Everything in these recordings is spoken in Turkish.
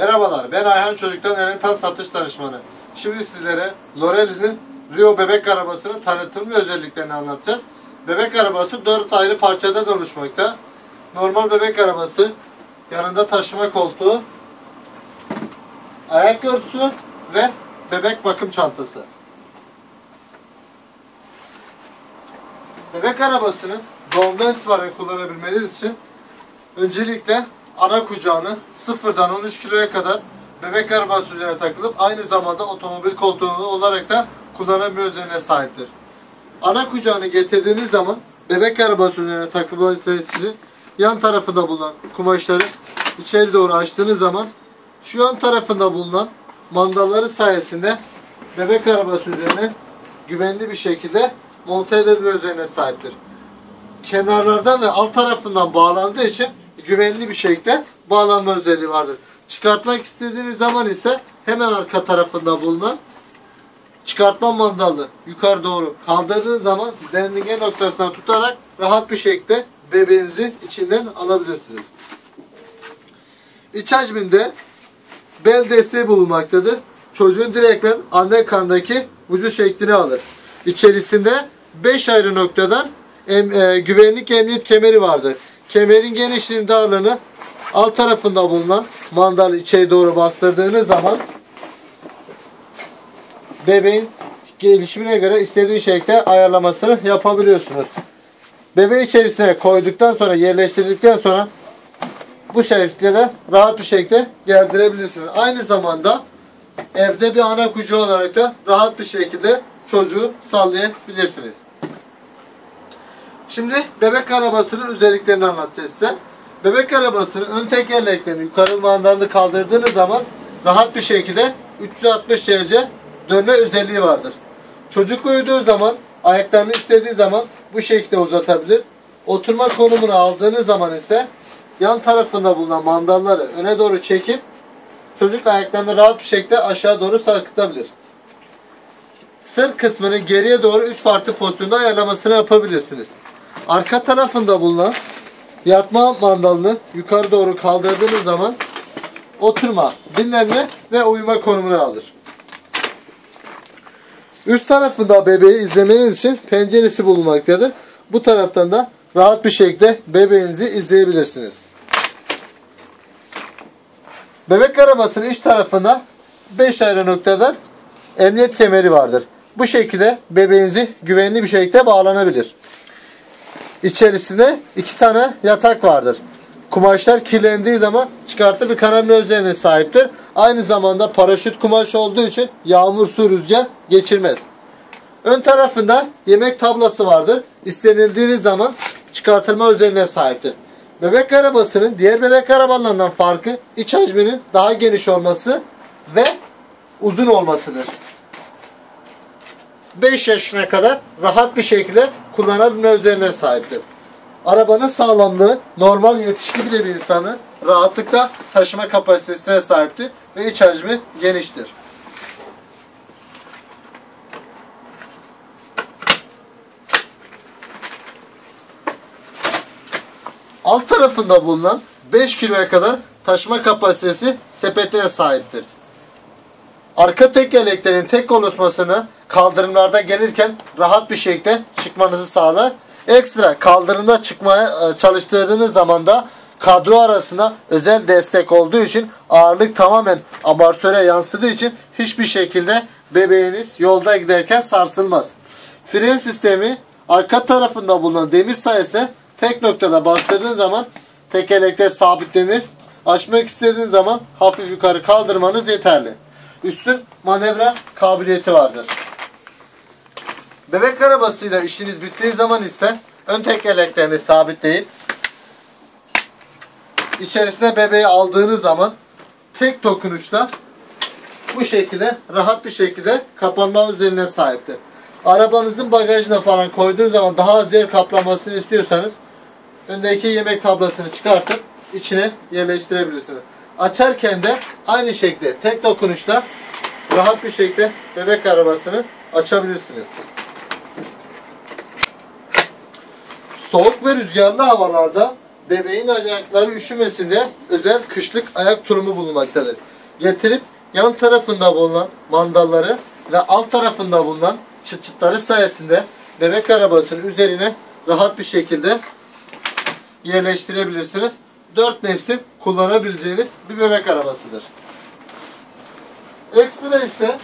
Merhabalar, ben Ayhan Çocuk'tan Erentas Satış Danışmanı. Şimdi sizlere Lorelli'nin Rio bebek arabasının tanıtım ve özelliklerini anlatacağız. Bebek arabası 4 ayrı parçadan oluşmakta. Normal bebek arabası, yanında taşıma koltuğu, ayak örtüsü ve bebek bakım çantası. Bebek arabasını doğumdan itibaren kullanabilmeniz için öncelikle ana kucağını sıfırdan 13 kiloya kadar bebek arabası üzerine takılıp aynı zamanda otomobil koltuğu olarak da kullanabilme özelliğine sahiptir. Ana kucağını getirdiğiniz zaman bebek arabası üzerine takılması için yan tarafında bulunan kumaşları içeri doğru açtığınız zaman şu yan tarafında bulunan mandalları sayesinde bebek arabası üzerine güvenli bir şekilde monte edilme özelliğine sahiptir. Kenarlardan ve alt tarafından bağlandığı için güvenli bir şekilde bağlanma özelliği vardır. Çıkartmak istediğiniz zaman ise hemen arka tarafında bulunan çıkartma mandalını yukarı doğru kaldırdığınız zaman denge noktasına tutarak rahat bir şekilde bebeğinizi içinden alabilirsiniz. İç hacminde bel desteği bulunmaktadır. Çocuğun direktmen anne kandaki vücut şeklini alır. İçerisinde 5 ayrı noktadan em, e, güvenlik emniyet kemeri vardır. Kemerin genişliğinin darlığını alt tarafında bulunan mandalı içeri doğru bastırdığınız zaman bebeğin gelişimine göre istediği şekilde ayarlamasını yapabiliyorsunuz. Bebeği içerisine koyduktan sonra yerleştirdikten sonra bu şekilde de rahat bir şekilde gerdirebilirsiniz. Aynı zamanda evde bir ana kucağı olarak da rahat bir şekilde çocuğu sallayabilirsiniz. Şimdi bebek arabasının özelliklerini anlatacağız size. Bebek arabasının ön tekerleklerini yukarı mandalını kaldırdığınız zaman rahat bir şekilde 360 derece dönme özelliği vardır. Çocuk uyuduğu zaman ayaklarını istediği zaman bu şekilde uzatabilir. Oturma konumunu aldığınız zaman ise yan tarafında bulunan mandalları öne doğru çekip çocuk ayaklarını rahat bir şekilde aşağı doğru sarkıtabilir. Sırt kısmını geriye doğru 3 farklı pozisyonda ayarlamasını yapabilirsiniz. Arka tarafında bulunan yatma mandalını yukarı doğru kaldırdığınız zaman oturma, dinlenme ve uyuma konumunu alır. Üst tarafında bebeği izlemeniz için penceresi bulunmaktadır. Bu taraftan da rahat bir şekilde bebeğinizi izleyebilirsiniz. Bebek arabasının iç tarafında 5 ayrı noktadan emniyet kemeri vardır. Bu şekilde bebeğinizi güvenli bir şekilde bağlanabilir. İçerisinde iki tane yatak vardır. Kumaşlar kirlendiği zaman çıkartıp karamel üzerine sahiptir. Aynı zamanda paraşüt kumaş olduğu için yağmur, su, rüzgar geçirmez. Ön tarafında yemek tablası vardır. İstenildiğiniz zaman çıkartılma üzerine sahiptir. Bebek arabasının diğer bebek arabalarından farkı iç hacminin daha geniş olması ve uzun olmasıdır. 5 yaşına kadar rahat bir şekilde kullanabilme üzerine sahiptir. Arabanın sağlamlığı normal yetişkin bir insanı rahatlıkla taşıma kapasitesine sahiptir ve iç hacmi geniştir. Alt tarafında bulunan 5 kiloya kadar taşıma kapasitesi sepetine sahiptir. Arka tekerleklerin tek oluşmasını kaldırımlarda gelirken rahat bir şekilde çıkmanızı sağlar. Ekstra kaldırımda çıkmaya e, çalıştırdığınız zaman da kadro arasına özel destek olduğu için ağırlık tamamen amortisöre yansıdığı için hiçbir şekilde bebeğiniz yolda giderken sarsılmaz. Fren sistemi arka tarafında bulunan demir sayesinde tek noktada bastırdığın zaman tekerlekler sabitlenir. Açmak istediğiniz zaman hafif yukarı kaldırmanız yeterli. Üstün manevra kabiliyeti vardır. Bebek arabasıyla işiniz bittiği zaman ise ön tekerleklerini sabitleyip içerisine bebeği aldığınız zaman tek dokunuşla bu şekilde rahat bir şekilde kapanma özelliğine sahiptir. Arabanızın bagajına falan koyduğunuz zaman daha az yer kaplamasını istiyorsanız öndeki yemek tablasını çıkartıp içine yerleştirebilirsiniz. Açarken de aynı şekilde tek dokunuşla rahat bir şekilde bebek arabasını açabilirsiniz. Soğuk ve rüzgarlı havalarda bebeğin ayakları üşümesin diye özel kışlık ayak turumu bulunmaktadır. Getirip yan tarafında bulunan mandalları ve alt tarafında bulunan çıt çıtları sayesinde bebek arabasının üzerine rahat bir şekilde yerleştirebilirsiniz. 4 mevsim kullanabileceğiniz bir bebek arabasıdır. Ekstra ise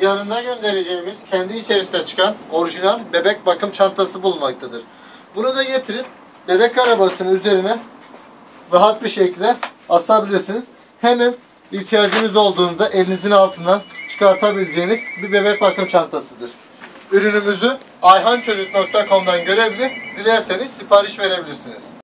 yanında göndereceğimiz kendi içerisinde çıkan orijinal bebek bakım çantası bulunmaktadır. Bunu da getirip bebek arabasının üzerine rahat bir şekilde asabilirsiniz. Hemen ihtiyacınız olduğunda elinizin altından çıkartabileceğiniz bir bebek bakım çantasıdır. Ürünümüzü ayhançocuk.com'dan görebilir, dilerseniz sipariş verebilirsiniz.